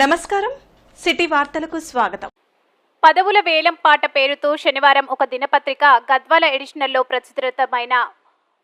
నమస్కారం. సిటీ వార్తలకు స్వాగతం. పదవుల వేలం పాట పేరుతో శనివారం ఒక దినపత్రిక గద్వాల ఎడిషనల్లో ప్రచురితమైన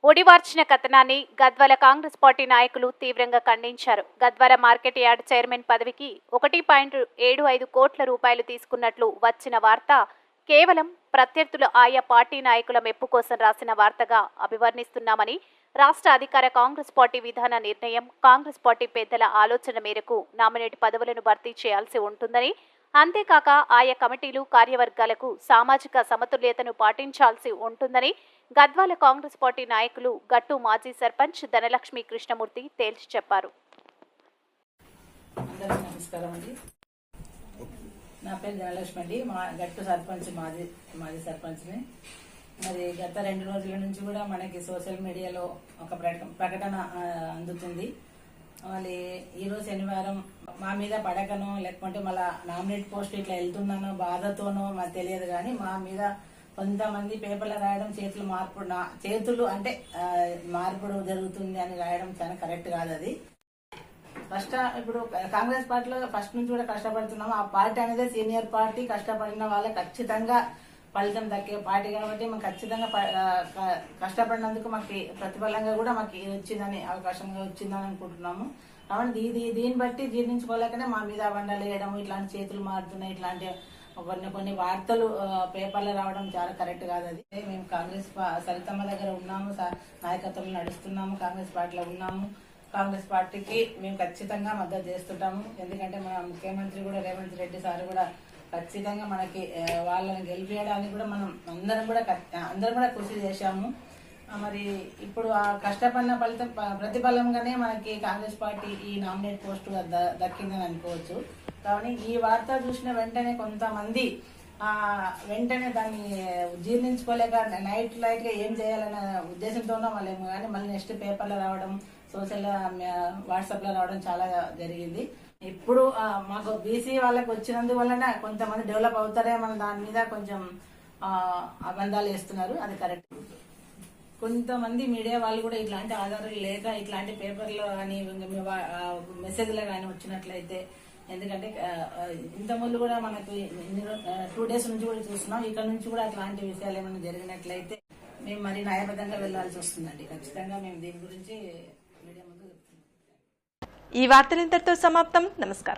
ఒడివార్చిన కథనాన్ని గద్వాల కాంగ్రెస్ పార్టీ నాయకులు తీవ్రంగా ఖండించారు. గద్వాల మార్కెట్ యార్డ్ చైర్మన్ పదవికి ఒకటి పాయింట్ ఏడు ఐదు కోట్ల రూపాయలు తీసుకున్నట్లు వచ్చిన వార్త కేవలం ప్రత్యర్థులు ఆయా పార్టీ నాయకుల మెప్పు కోసం రాసిన వార్తగా అభివర్ణిస్తున్నామని రాష్ట్ర అధికార కాంగ్రెస్ పార్టీ విధాన నిర్ణయం కాంగ్రెస్ పార్టీ పెద్దల ఆలోచన మేరకు నామినేట్ పదవులను భర్తీ చేయాల్సి ఉంటుందని అంతేకాక ఆయా కమిటీలు కార్యవర్గాలకు సామాజిక సమతుల్యతను పాటించాల్సి ఉంటుందని గద్వాల కాంగ్రెస్ పార్టీ నాయకులు గట్టు మాజీ సర్పంచ్ ధనలక్ష్మి కృష్ణమూర్తి తేల్చి చెప్పారు. నమస్కారం అండి. నా పేరు ధనలక్ష్మి అండి. మా గట్టు సర్పంచ్ మాది మాది సర్పంచ్ని. మరి గత రెండు రోజుల నుంచి కూడా మనకి సోషల్ మీడియాలో ఒక ప్రకటన ప్రకటన అందుతుంది. మళ్ళీ ఈరోజు శనివారం మా మీద పడకనో లేకుంటే మళ్ళా నామినేట్ పోస్ట్ ఇట్లా వెళ్తుందనో బాధతోనో మాకు తెలియదు కానీ మా మీద కొంతమంది పేపర్లు రాయడం చేతులు మార్పు నా- చేతులు అంటే మార్పుడు జరుగుతుంది అని రాయడం చాలా కరెక్ట్ కాదు అది. ఫస్ట్ ఇప్పుడు కాంగ్రెస్ పార్టీలో ఫస్ట్ నుంచి కూడా కష్టపడుతున్నాము. ఆ పార్టీ అనేది సీనియర్ పార్టీ కష్టపడిన వాళ్ళ ఖచ్చితంగా ఫలితం దక్కే పార్టీ కాబట్టి మాకు ఖచ్చితంగా ప- క- కష్టపడినందుకు మాకు ప్రతిఫలంగా కూడా మాకు ఇది వచ్చిందని అవకాశంగా వచ్చిందని అనుకుంటున్నాము. కాబట్టి ఇది దీన్ని బట్టి జీర్ణించుకోలేకనే మా మీద బండలు వేయడం ఇట్లాంటి చేతులు మారుతున్నాయి ఇట్లాంటి కొన్ని కొన్ని వార్తలు పేపర్లు పేపర్లో రావడం చాలా కరెక్ట్ కాదు అది. మేము కాంగ్రెస్ సరితమ్మ దగ్గర ఉన్నాము స- నడుస్తున్నాము కాంగ్రెస్ పార్టీలో ఉన్నాము. కాంగ్రెస్ పార్టీకి మేము ఖచ్చితంగా మద్దతు చేస్తుంటాము. ఎందుకంటే మన ముఖ్యమంత్రి కూడా రేవంత్ రెడ్డి సార్ కూడా ఖచ్చితంగా మనకి వాళ్ళని గెలిపించడానికి కూడా మనం అందరం కూడా అందరం కూడా కృషి చేశాము. మరి ఇప్పుడు ఆ కష్టపడిన ఫలితం ప- ప్రతిఫలంగానే మనకి కాంగ్రెస్ పార్టీ ఈ నామినేట్ పోస్ట్ ద- దక్కిందని అనుకోవచ్చు. కానీ ఈ వార్త చూసిన వెంటనే కొంతమంది వెంటనే దాన్ని జీర్ణించుకోలేక నైట్ లైట్గా ఏం చేయాలనే ఉద్దేశంతోనో వాళ్ళేమో కానీ మళ్ళీ నెక్స్ట్ పేపర్లో రావడం సోషల్ వాట్సాప్లో రావడం చాలా జరిగింది. ఇప్పుడు మాకు బీసీ వాళ్ళకి వచ్చినందువలన కొంతమంది డెవలప్ అవుతారేమో దాని మీద కొంచెం అబంధాలు వేస్తున్నారు. అది కరెక్ట్. కొంతమంది మీడియా వాళ్ళు కూడా ఇట్లాంటి ఆధారాలు లేక ఇట్లాంటి పేపర్లో కానీ మెసేజ్లో కానీ వచ్చినట్లయితే ఎందుకంటే ఇంత ముందు ఇంతకుముందు కూడా మనకు టూ డేస్ నుంచి కూడా చూస్తున్నాం. ఇక్కడ నుంచి కూడా అట్లాంటి విషయాలు ఏమైనా జరిగినట్లయితే మేము మరి న్యాయబద్ధంగా వెళ్ళాల్సి వస్తుందండి. ఖచ్చితంగా మేము దీని గురించి మీడియా ముందు ఈ వార్తలు ఇంతటితో సమాప్తం. నమస్కారం.